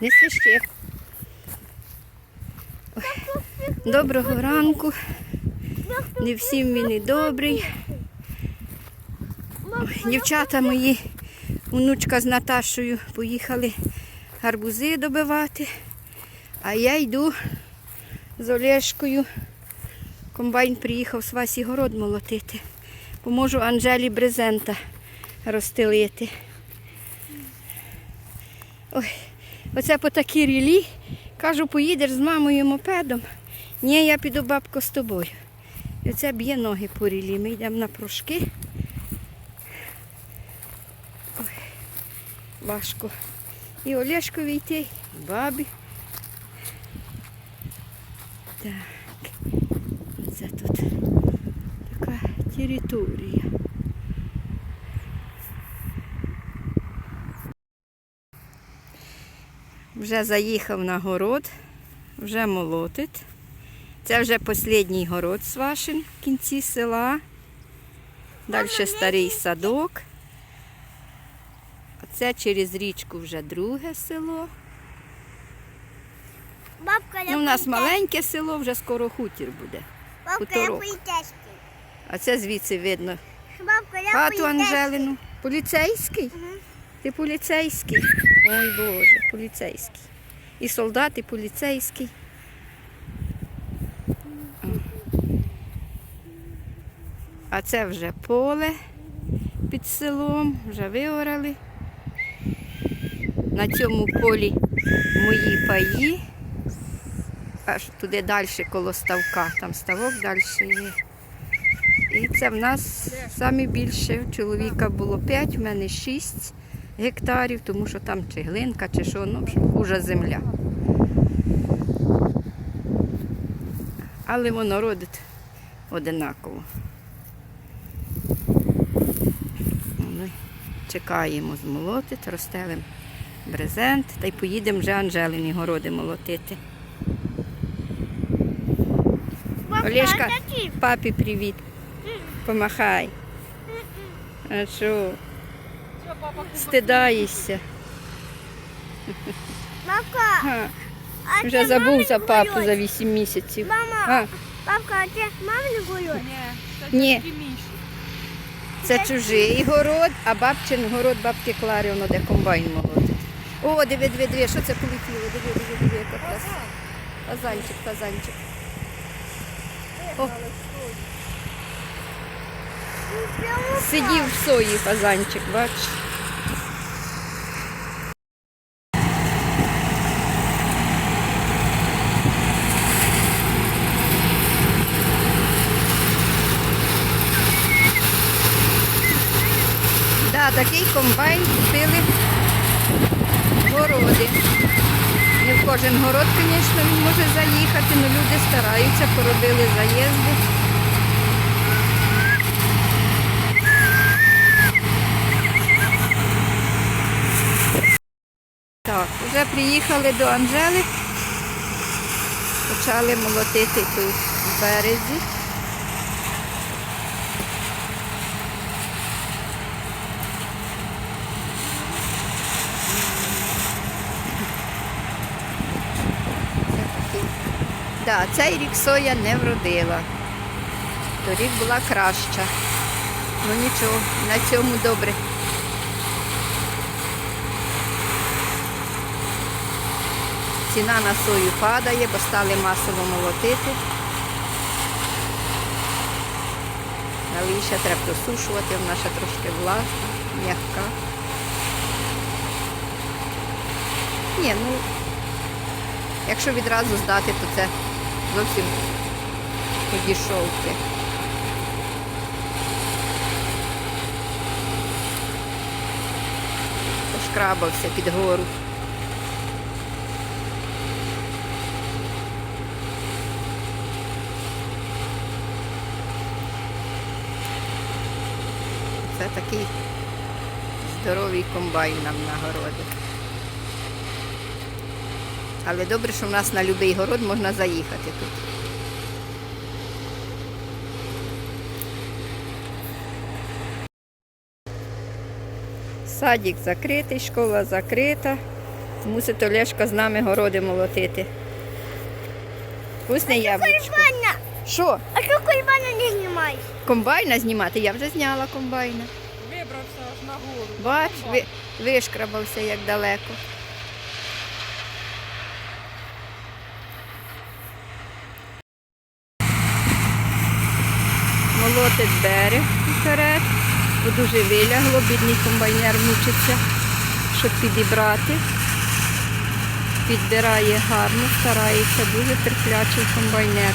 Не свищи. Доброго ранку. Не всім він і добрий. Дівчата мої, внучка з Наташою поїхали гарбузи добивати, а я йду з Олешкою. Комбайн приїхав з Васі город молотити. Поможу Анжелі брезента розстелити. Ой, оце по такій рілі. Кажу, поїдеш з мамою мопедом. Ні, я піду бабко з тобою. І оце б'є ноги по рілі. Ми йдемо на прошки. Ой, важко. І Олешкові йти, і бабі. Так. Це тут така територія. Вже заїхав на город, вже молотить. Це вже останній город Свашин в кінці села. Далі старий садок. А це через річку вже друге село. Бабка, Ну, у нас маленьке село, вже скоро хутір буде. Бабка, я поліцейський. А це звідси видно Бабка, я хату. Анжелину. Поліцейський? Мгм. Ти поліцейський? Ой Боже, поліцейський. І солдат, і поліцейський. А це вже поле під селом, вже виорали. На цьому полі мої паї. Аж туди далі коло ставка, там ставок далі є. І це в нас самі більше. У чоловіка було 5, в мене 6 гектарів, тому що там чи глинка, чи що, ну, в хужа земля. Але воно родить одинаково. Ми чекаємо змолотити, розстелимо брезент та й поїдемо вже Анжелині городи молотити. Олешка, папі привіт. Помахай. А що? Стидаєшся. Бабка, а Вже ти забув за папу за 8 місяців. Мама, А, бабка, а ти мамі гулюй? ні, це чужий город, а бабчин город бабки Клари, воно де комбайн молотить. О, диви, диви, диви, що це полетіло? Диви, диви, диви, яка краса. Фазанчик, фазанчик. О, сидів в сої фазанчик, бачиш. Да, такий комбайн купили городи. Не в кожен город, звісно, він може заїхати, але люди стараються, поробили заїзди. Так, вже приїхали до Анжели. Почали молотити тут в березі. Да, цей рік соя не вродила. Торік була краща. Ну нічого, на цьому добре. Ціна на сою падає, бо стали масово молотити. Але її ще треба просушувати, вона ще трошки власна, м'яка. Ні, ну Якщо відразу здати, то це зовсім тоді шовки. Пошкрабався під гору. Це такий здоровий комбайн нам на городі. Але добре, що в нас на будь-який город можна заїхати тут. Садик закритий, школа закрита. Мусить Олешка з нами городи молотити. Вкусне яблучко. Що? А що кульбана не знімаєш? Комбайна знімати? Я вже зняла комбайна. Вибрався аж на гору. Бач, ви, вишкрабався як далеко. Молотить берег вперед, бо дуже вилягло, бідний комбайнер мучиться, щоб підібрати. Підбирає гарно, старається, дуже терплячий комбайнер.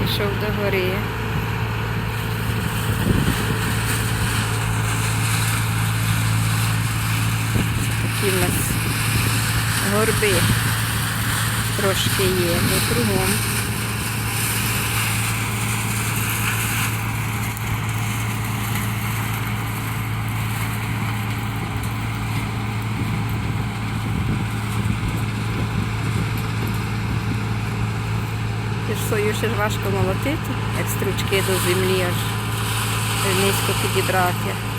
Пішов до гори. Такі в нас горби трошки є, бо кругом. Сою ще ж важко молотити, як стручки до землі аж низько підібрати.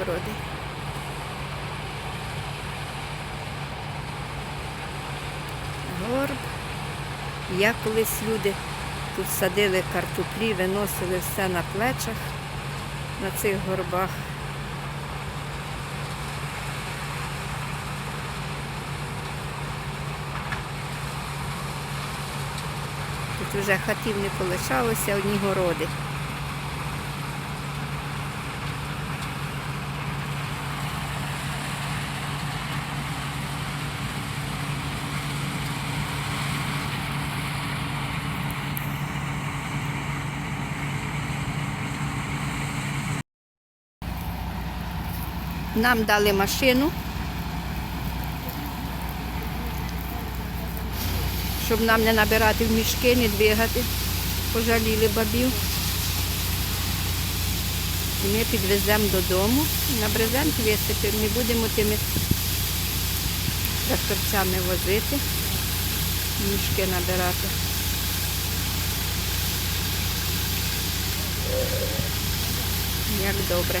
Городи. Горб. Я колись люди тут садили картоплі, виносили все на плечах на цих горбах. Тут вже хатів не полишалося, одні городи. Нам дали машину, щоб нам не набирати в мішки, не двигати. Пожаліли бабів. І ми підвеземо додому, на брезент висипемо, не будемо тими тракторцями возити, мішки набирати. Як добре.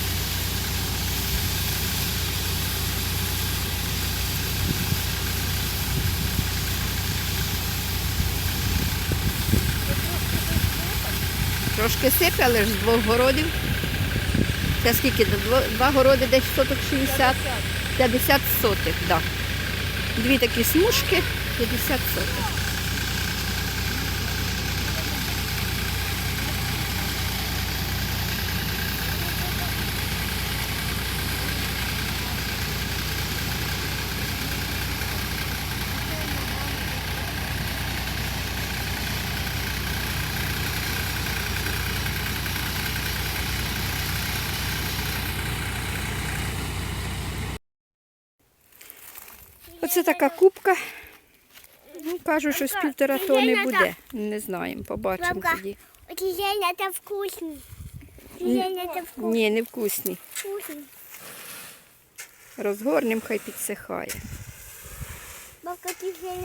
Трошки сипе, але ж з двох городів. Це скільки? Два городи десь соток 60, 50 сотих, так. Да. Дві такі смужки, 50 сотих. Оце така кубка. Ну, кажу, що з півтора тони буде. Не знаємо, побачимо Бабка. тоді. Очень сильно это вкусно. Очень сильно это вкусно. Ні, не вкусні. Вкусно. Розгорнем, хай підсихає. Бабка, ты сильно